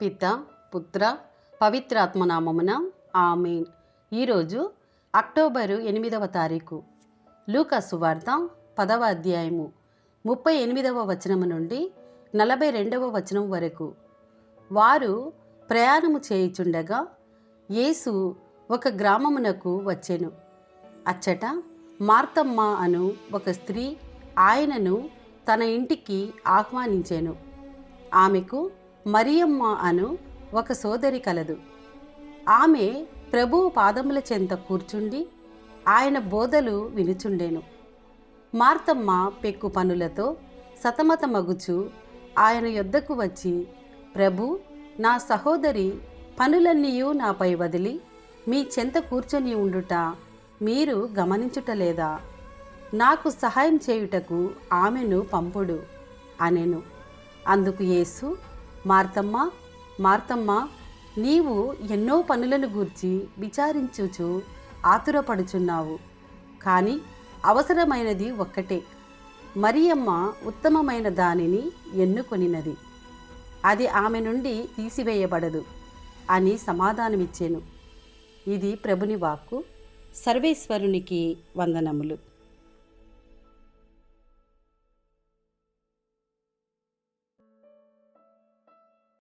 పిత పుత్ర పవిత్రాత్మనామమున ఆమెన్. ఈరోజు అక్టోబరు ఎనిమిదవ తారీఖు. లూకాసు వార్త పదవ అధ్యాయము. ముప్పై ఎనిమిదవ వచనము నుండి నలభై రెండవ వచనం వరకు. వారు ప్రయాణము చేయుచుండగా యేసు ఒక గ్రామమునకు వచ్చెను. అచ్చట మార్తమ్మ అను ఒక స్త్రీ ఆయనను తన ఇంటికి ఆహ్వానించాను. ఆమెకు మరియమ్మ అను ఒక సోదరి కలదు. ఆమె ప్రభువు పాదముల చెంత కూర్చుండి ఆయన బోధలు వినుచుండెను. మార్తమ్మ పెక్కు పనులతో సతమతమగుచు ఆయన యొద్దకు వచ్చి ప్రభు నా సహోదరి పనులన్నీయూ నాపై వదిలి మీ చెంత కూర్చొని ఉండుట మీరు గమనించుటలేదా నాకు సహాయం చేయుటకు ఆమెను పంపుడు అనెను. అందుకు యేసు మార్తమ్మ మార్తమ్మ నీవు ఎన్నో పనులను గూర్చి విచారించుచు ఆతురపడుచున్నావు. కానీ అవసరమైనది ఒక్కటే. మరియమ్మ ఉత్తమమైన దానిని ఎన్నుకొనినది. అది ఆమె నుండి తీసివేయబడదు అని సమాధానమిచ్చాను. ఇది ప్రభుని వాక్కు. సర్వేశ్వరునికి వందనములు.